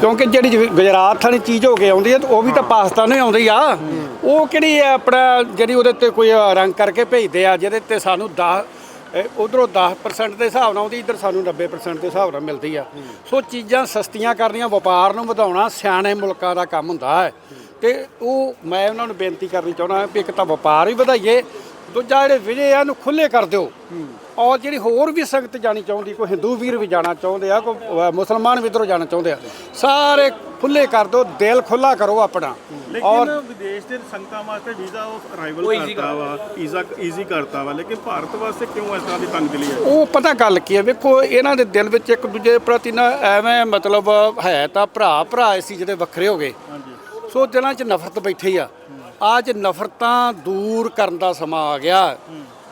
ਕਿਉਂਕਿ ਜਿਹੜੀ ਗੁਜਰਾਤ ਵਾਲੀ ਚੀਜ਼ ਹੋ ਕੇ ਆਉਂਦੀ ਹੈ ਤੇ ਉਹ ਵੀ ਤਾਂ ਪਾਕਿਸਤਾਨ ਹੀ ਆਉਂਦੀ ਆ। ਉਹ ਕਿਹੜੀ ਹੈ ਆਪਣਾ ਜਿਹੜੀ ਉਹਦੇ ਤੇ ਕੋਈ ਰੰਗ ਕਰਕੇ ਭੇਜਦੇ ਆ ਜਿਹਦੇ ਤੇ ਸਾਨੂੰ 10 ਉਧਰੋਂ 10% ਦੇ ਹਿਸਾਬ ਨਾਲ ਆਉਂਦੀ ਇੱਧਰ ਸਾਨੂੰ 90% ਦੇ ਹਿਸਾਬ ਨਾਲ ਮਿਲਦੀ ਆ। ਸੋ ਚੀਜ਼ਾਂ ਸਸਤੀਆਂ ਕਰਨੀਆਂ ਵਪਾਰ ਨੂੰ ਵਧਾਉਣਾ ਸਿਆਣੇ ਮੁਲਕਾਂ ਦਾ ਕੰਮ ਹੁੰਦਾ ਹੈ। ਤੇ ਉਹ ਮੈਂ ਉਹਨਾਂ ਨੂੰ ਬੇਨਤੀ ਕਰਨੀ ਚਾਹੁੰਦਾ ਵੀ ਇੱਕ ਤਾਂ ਵਪਾਰ ਹੀ ਵਧਾਈਏ ਦੂਜਾ ਜਿਹੜੇ ਵਿਜੇ ਆ ਨੂੰ ਖੁੱਲੇ ਕਰ ਦਿਓ। ਔਰ ਜਿਹੜੀ ਹੋਰ ਵੀ ਸੰਗਤ ਜਾਣੀ ਚਾਹੁੰਦੀ ਕੋਈ ਹਿੰਦੂ ਵੀਰ ਵੀ ਜਾਣਾ ਚਾਹੁੰਦੇ ਆ ਕੋਈ ਮੁਸਲਮਾਨ ਵੀ ਇੱਧਰੋਂ ਜਾਣਾ ਚਾਹੁੰਦੇ ਆ ਸਾਰੇ ਖੁੱਲੇ ਕਰ ਦਿਓ ਦਿਲ ਖੁੱਲਾ ਕਰੋ ਆਪਣਾ। ਲੇਕਿਨ ਵਿਦੇਸ਼ ਦੇ ਸੰਗਤਾਂ ਵਾਸਤੇ ਵੀਜ਼ਾ ਉਹ ਅਰਾਈਵਲ ਕਰਤਾ ਵਾ ਵੀਜ਼ਾ ਈਜ਼ੀ ਕਰਤਾ ਵਾ ਲੇਕਿਨ ਭਾਰਤ ਵਾਸਤੇ ਕਿਉਂ ਇਸ ਤਰ੍ਹਾਂ ਦੀ ਤੰਗਦਿਲੀ ਹੈ? ਉਹ ਪਤਾ ਗੱਲ ਕੀ ਹੈ ਵੇਖੋ ਇਹਨਾਂ ਦੇ ਦਿਲ ਵਿੱਚ ਇੱਕ ਦੂਜੇ ਪ੍ਰਤੀ ਨਾ ਐਵੇਂ ਮਤਲਬ ਹੈ ਤਾਂ ਭਰਾ ਭਰਾ ਸੀ ਜਿਹੜੇ ਵੱਖਰੇ ਹੋ ਗਏ। ਹਾਂਜੀ। ਸੋ ਦਿਲਾਂ 'ਚ ਨਫ਼ਰਤ ਬੈਠੀ ਆ। ਅੱਜ ਨਫ਼ਰਤਾਂ ਦੂਰ ਕਰਨ ਦਾ ਸਮਾਂ ਆ ਗਿਆ।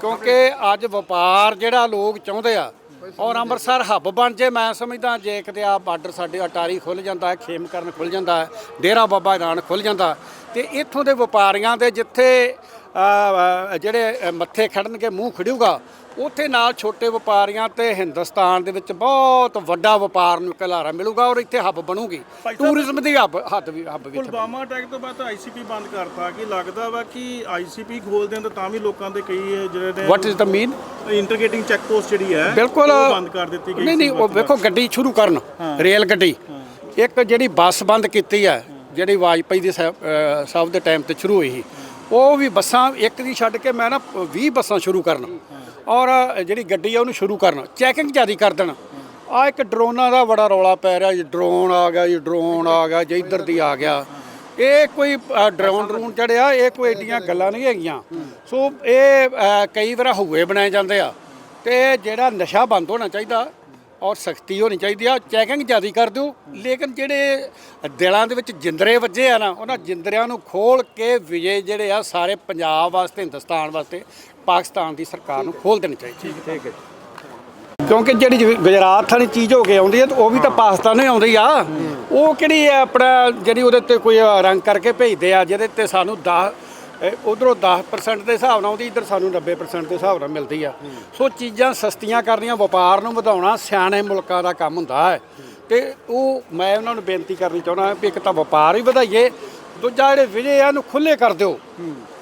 ਕਿਉਂਕਿ ਅੱਜ ਵਪਾਰ ਜਿਹੜਾ ਲੋਕ ਚਾਹੁੰਦੇ ਆ, ਔਰ ਅੰਮ੍ਰਿਤਸਰ ਹੱਬ ਬਣ ਜੇ, ਮੈਂ ਸਮਝਦਾ ਜੇ ਕਿਤੇ ਆ ਬਾਰਡਰ ਸਾਡੇ ਅਟਾਰੀ ਖੁੱਲ ਜਾਂਦਾ ਹੈ, ਖੇਮਕਰਨ ਖੁੱਲ ਜਾਂਦਾ ਹੈ, ਡੇਰਾ ਬਾਬਾ ਨਾਨਕ ਖੁੱਲ ਜਾਂਦਾ ਤੇ ਇੱਥੋਂ ਦੇ ਵਪਾਰੀਆਂ ਦੇ ਜਿੱਥੇ ਜਿਹੜੇ ਮੱਥੇ ਖੜਨਗੇ, ਮੂੰਹ ਖੜੂਗਾ ਉੱਥੇ ਨਾਲ ਛੋਟੇ ਵਪਾਰੀਆਂ ਤੇ ਹਿੰਦੁਸਤਾਨ ਦੇ ਵਿੱਚ ਬਹੁਤ ਵੱਡਾ ਵਪਾਰ ਨੂੰ ਘਲਾਰਾ ਮਿਲੂਗਾ ਔਰ ਇੱਥੇ ਹੱਬ ਬਣੂਗੀ। ਟੂਰਿਜ਼ਮ ਦੀ ਹੱਬ ਹੱਦ ਵੀ ਹੱਬ ਵੀ ਪੁਲਵਾਮਾ ਅਟੈਕ ਤੋਂ ਬਾਅਦ ਆਈਸੀਪੀ ਬੰਦ ਕਰਤਾ ਕਿ ਲੱਗਦਾ ਵਾ ਕਿ ਆਈਸੀਪੀ ਖੋਲ ਦੇਣ ਤਾਂ ਤਾਂ ਵੀ ਲੋਕਾਂ ਦੇ ਕਈ ਜਿਹੜੇ ਨੇ what is the mean integrating check post ਜਿਹੜੀ ਹੈ ਬਿਲਕੁਲ ਬੰਦ ਕਰ ਦਿੱਤੀ ਗਈ ਨਹੀਂ ਨਹੀਂ ਉਹ ਵੇਖੋ ਗੱਡੀ ਸ਼ੁਰੂ ਕਰਨ ਰੇਲ ਗੱਡੀ। ਇੱਕ ਜਿਹੜੀ ਬੱਸ ਬੰਦ ਕੀਤੀ ਹੈ ਜਿਹੜੀ ਵਾਜਪਾਈ ਦੇ ਸਾਹਿਬ ਦੇ ਟਾਈਮ ਤੇ ਸ਼ੁਰੂ ਹੋਈ ਸੀ ਉਹ ਵੀ ਬੱਸਾਂ ਇੱਕ ਦੀ ਛੱਡ ਕੇ ਮੈਂ ਨਾ 20 ਬੱਸਾਂ ਸ਼ੁਰੂ ਕਰਨ ਔਰ ਜਿਹੜੀ ਗੱਡੀ ਆ ਉਹਨੂੰ ਸ਼ੁਰੂ ਕਰਨ ਚੈਕਿੰਗ ਜਾਰੀ ਕਰ ਦੇਣ। ਆ ਇੱਕ ਡਰੋਨਾਂ ਦਾ ਬੜਾ ਰੌਲਾ ਪੈ ਰਿਹਾ ਜੀ ਡਰੋਨ ਆ ਗਿਆ ਜੀ ਡਰੋਨ ਆ ਗਿਆ ਜੇ ਇੱਧਰ ਦੀ ਆ ਗਿਆ। ਇਹ ਕੋਈ ਅ, ਡਰੋਨ ਡਰੂਨ ਚੜਿਆ ਇਹ ਕੋਈ ਏਡੀਆਂ ਗੱਲਾਂ ਨਹੀਂ ਹੈਗੀਆਂ। ਸੋ ਇਹ ਕਈ ਵਾਰ ਹੂਏ ਬਣਾਏ ਜਾਂਦੇ ਆ ਤੇ ਜਿਹੜਾ ਨਸ਼ਾ ਬੰਦ ਹੋਣਾ ਚਾਹੀਦਾ ਔਰ ਸਖਤੀ ਹੋਣੀ ਚਾਹੀਦੀ ਆ ਚੈਕਿੰਗ ਜ਼ਿਆਦਾ ਕਰ ਦਿਓ। ਲੇਕਿਨ ਜਿਹੜੇ ਦਿਲਾਂ ਦੇ ਵਿੱਚ ਜਿੰਦਰੇ ਵੱਜੇ ਆ ਨਾ ਉਹਨਾਂ ਜਿੰਦਰਿਆਂ ਨੂੰ ਖੋਲ ਕੇ ਵਿਜੇ ਜਿਹੜੇ ਆ ਸਾਰੇ ਪੰਜਾਬ ਵਾਸਤੇ ਹਿੰਦੁਸਤਾਨ ਵਾਸਤੇ ਪਾਕਿਸਤਾਨ ਦੀ ਸਰਕਾਰ ਨੂੰ ਖੋਲ ਦੇਣੀ ਚਾਹੀਦੀ। ਠੀਕ ਹੈ ਕਿਉਂਕਿ ਜਿਹੜੀ ਗੁਜਰਾਤ ਵਾਲੀ ਚੀਜ਼ ਹੋ ਕੇ ਆਉਂਦੀ ਹੈ ਤੇ ਉਹ ਵੀ ਤਾਂ ਪਾਕਿਸਤਾਨ ਹੀ ਆਉਂਦੀ ਆ। ਉਹ ਕਿਹੜੀ ਆਪਣਾ ਜਿਹੜੀ ਉਹਦੇ ਤੇ ਕੋਈ ਰੰਗ ਕਰਕੇ ਭੇਜਦੇ ਆ ਜਿਹਦੇ ਤੇ ਸਾਨੂੰ 10 ਉਧਰੋਂ 10% ਦੇ ਹਿਸਾਬ ਨਾਲ ਆਉਂਦੀ, ਇੱਧਰ ਸਾਨੂੰ 90% ਦੇ ਹਿਸਾਬ ਨਾਲ ਮਿਲਦੀ ਆ। ਸੋ ਚੀਜ਼ਾਂ ਸਸਤੀਆਂ ਕਰਨੀਆਂ, ਵਪਾਰ ਨੂੰ ਵਧਾਉਣਾ, ਸਿਆਣੇ ਮੁਲਕਾਂ ਦਾ ਕੰਮ ਹੁੰਦਾ ਹੈ। ਤੇ ਉਹ ਮੈਂ ਉਹਨਾਂ ਨੂੰ ਬੇਨਤੀ ਕਰਨੀ ਚਾਹੁੰਦਾ ਵੀ ਇੱਕ ਤਾਂ ਵਪਾਰ ਹੀ ਵਧਾਈਏ ਦੂਜਾ ਜਿਹੜੇ ਵਿਜੇ ਆ ਨੂੰ ਖੁੱਲੇ ਕਰ ਦਿਓ।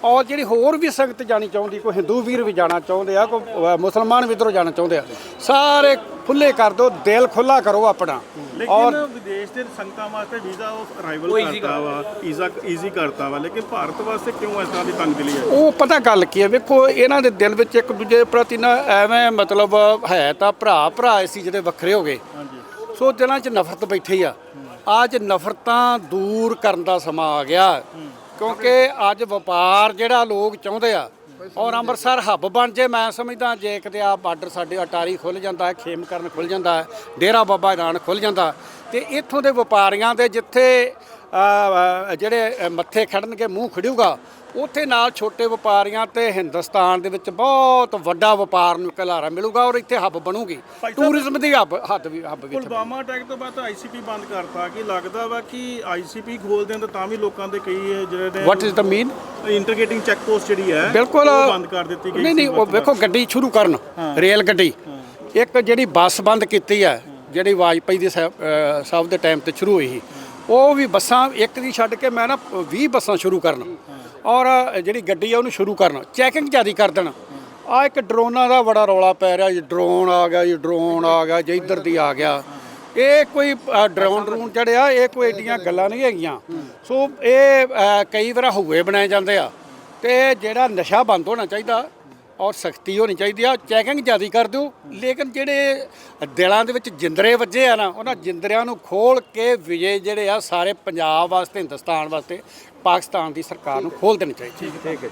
ਔਰ ਜਿਹੜੀ ਹੋਰ ਵੀ ਸੰਗਤ ਜਾਣੀ ਚਾਹੁੰਦੀ ਕੋਈ ਹਿੰਦੂ ਵੀਰ ਵੀ ਜਾਣਾ ਚਾਹੁੰਦੇ ਆ ਕੋਈ ਮੁਸਲਮਾਨ ਵੀ ਇੱਧਰੋਂ ਜਾਣਾ ਚਾਹੁੰਦੇ ਆ ਸਾਰੇ ਖੁੱਲੇ ਕਰ ਦਿਓ ਦਿਲ ਖੁੱਲਾ ਕਰੋ ਆਪਣਾ। ਲੇਕਿਨ ਵਿਦੇਸ਼ ਦੇ ਸੰਗਤਾਂ ਵਾਸਤੇ ਵੀਜ਼ਾ ਉਹ ਅਰਾਈਵਲ ਕਰਤਾ ਵਾ ਵੀਜ਼ਾ ਈਜ਼ੀ ਕਰਤਾ ਵਾ ਲੇਕਿਨ ਭਾਰਤ ਵਾਸਤੇ ਕਿਉਂ ਇਸ ਤਰ੍ਹਾਂ ਦੀ ਤੰਗਦਿਲੀ ਹੈ? ਉਹ ਪਤਾ ਗੱਲ ਕੀ ਹੈ ਵੇਖੋ ਇਹਨਾਂ ਦੇ ਦਿਲ ਵਿੱਚ ਇੱਕ ਦੂਜੇ ਪ੍ਰਤੀ ਨਾ ਐਵੇਂ ਮਤਲਬ ਹੈ ਤਾਂ ਭਰਾ ਭਰਾ ਸੀ ਜਿਹੜੇ ਵੱਖਰੇ ਹੋ ਗਏ। ਹਾਂਜੀ। ਸੋ ਦਿਲਾਂ 'ਚ ਨਫ਼ਰਤ ਬੈਠੀ ਆ। ਅੱਜ ਨਫ਼ਰਤਾਂ ਦੂਰ ਕਰਨ ਦਾ ਸਮਾਂ ਆ ਗਿਆ। ਕਿਉਂਕਿ ਅੱਜ ਵਪਾਰ ਜਿਹੜਾ ਲੋਕ ਚਾਹੁੰਦੇ ਆ, ਔਰ ਅੰਮ੍ਰਿਤਸਰ ਹੱਬ ਬਣ ਜੇ, ਮੈਂ ਸਮਝਦਾ ਜੇ ਕਿਤੇ ਆ ਬਾਰਡਰ ਸਾਡੇ ਅਟਾਰੀ ਖੁੱਲ ਜਾਂਦਾ ਹੈ, ਖੇਮਕਰਨ ਖੁੱਲ ਜਾਂਦਾ ਹੈ, ਡੇਰਾ ਬਾਬਾ ਨਾਨਕ ਖੁੱਲ ਜਾਂਦਾ ਤੇ ਇੱਥੋਂ ਦੇ ਵਪਾਰੀਆਂ ਦੇ ਜਿੱਥੇ ਜਿਹੜੇ ਮੱਥੇ ਖੜਨਗੇ ਮੂੰਹ ਖੜੂਗਾ ਉੱਥੇ ਨਾਲ ਛੋਟੇ ਵਪਾਰੀਆਂ ਤੇ ਹਿੰਦੁਸਤਾਨ ਦੇ ਵਿੱਚ ਬਹੁਤ ਵੱਡਾ ਵਪਾਰ ਨੂੰ ਘਲਾਰਾ ਮਿਲੂਗਾ ਔਰ ਇੱਥੇ ਹੱਬ ਬਣੂਗੀ। ਟੂਰਿਜ਼ਮ ਦੀ ਹੱਬ ਹੱਦ ਵੀ ਹੱਬ ਵੀ ਪੁਲਵਾਮਾ ਅਟੈਕ ਤੋਂ ਬਾਅਦ ਆਈਸੀਪੀ ਬੰਦ ਕਰਤਾ ਕਿ ਲੱਗਦਾ ਵਾ ਕਿ ਆਈਸੀਪੀ ਖੋਲ ਦੇਣ ਤਾਂ ਤਾਂ ਵੀ ਲੋਕਾਂ ਦੇ ਕਈ ਜਿਹੜੇ ਨੇ what is the mean integrating check post ਜਿਹੜੀ ਹੈ ਬਿਲਕੁਲ ਬੰਦ ਕਰ ਦਿੱਤੀ ਗਈ ਨਹੀਂ ਨਹੀਂ ਉਹ ਵੇਖੋ ਗੱਡੀ ਸ਼ੁਰੂ ਕਰਨ ਰੇਲ ਗੱਡੀ। ਇੱਕ ਜਿਹੜੀ ਬੱਸ ਬੰਦ ਕੀਤੀ ਹੈ ਜਿਹੜੀ ਵਾਜਪਾਈ ਦੇ ਸਾਹਿਬ ਦੇ ਟਾਈਮ ਤੇ ਸ਼ੁਰੂ ਹੋਈ ਸੀ ਉਹ ਵੀ ਬੱਸਾਂ ਇੱਕ ਦੀ ਛੱਡ ਕੇ ਮੈਂ ਨਾ 20 ਬੱਸਾਂ ਸ਼ੁਰੂ ਕਰਨ ਔਰ ਜਿਹੜੀ ਗੱਡੀ ਆ ਉਹਨੂੰ ਸ਼ੁਰੂ ਕਰਨ ਚੈਕਿੰਗ ਜਾਰੀ ਕਰ ਦੇਣ। ਆ ਇੱਕ ਡਰੋਨਾਂ ਦਾ ਬੜਾ ਰੌਲਾ ਪੈ ਰਿਹਾ ਜੀ ਡਰੋਨ ਆ ਗਿਆ ਜੀ ਡਰੋਨ ਆ ਗਿਆ ਜੀ ਇੱਧਰ ਦੀ ਆ ਗਿਆ। ਇਹ ਕੋਈ ਅ, ਡਰੋਨ ਡਰੂਨ ਚੜਿਆ ਇਹ ਕੋਈ ਏਡੀਆਂ ਗੱਲਾਂ ਨਹੀਂ ਹੈਗੀਆਂ। ਸੋ ਇਹ ਕਈ ਵਾਰ ਹੂਏ ਬਣਾਏ ਜਾਂਦੇ ਆ ਤੇ ਜਿਹੜਾ ਨਸ਼ਾ ਬੰਦ ਹੋਣਾ ਚਾਹੀਦਾ ਔਰ ਸਖਤੀ ਹੋਣੀ ਚਾਹੀਦੀ ਆ ਚੈਕਿੰਗ ਜ਼ਿਆਦਾ ਕਰ ਦਿਓ। ਲੇਕਿਨ ਜਿਹੜੇ ਦਿਲਾਂ ਦੇ ਵਿੱਚ ਜਿੰਦਰੇ ਵੱਜੇ ਆ ਨਾ ਉਹਨਾਂ ਜਿੰਦਰਿਆਂ ਨੂੰ ਖੋਲ ਕੇ ਵਿਜੇ ਜਿਹੜੇ ਆ ਸਾਰੇ ਪੰਜਾਬ ਵਾਸਤੇ ਹਿੰਦੁਸਤਾਨ ਵਾਸਤੇ ਪਾਕਿਸਤਾਨ ਦੀ ਸਰਕਾਰ ਨੂੰ ਖੋਲ ਦੇਣੀ ਚਾਹੀਦੀ। ਠੀਕ ਹੈ।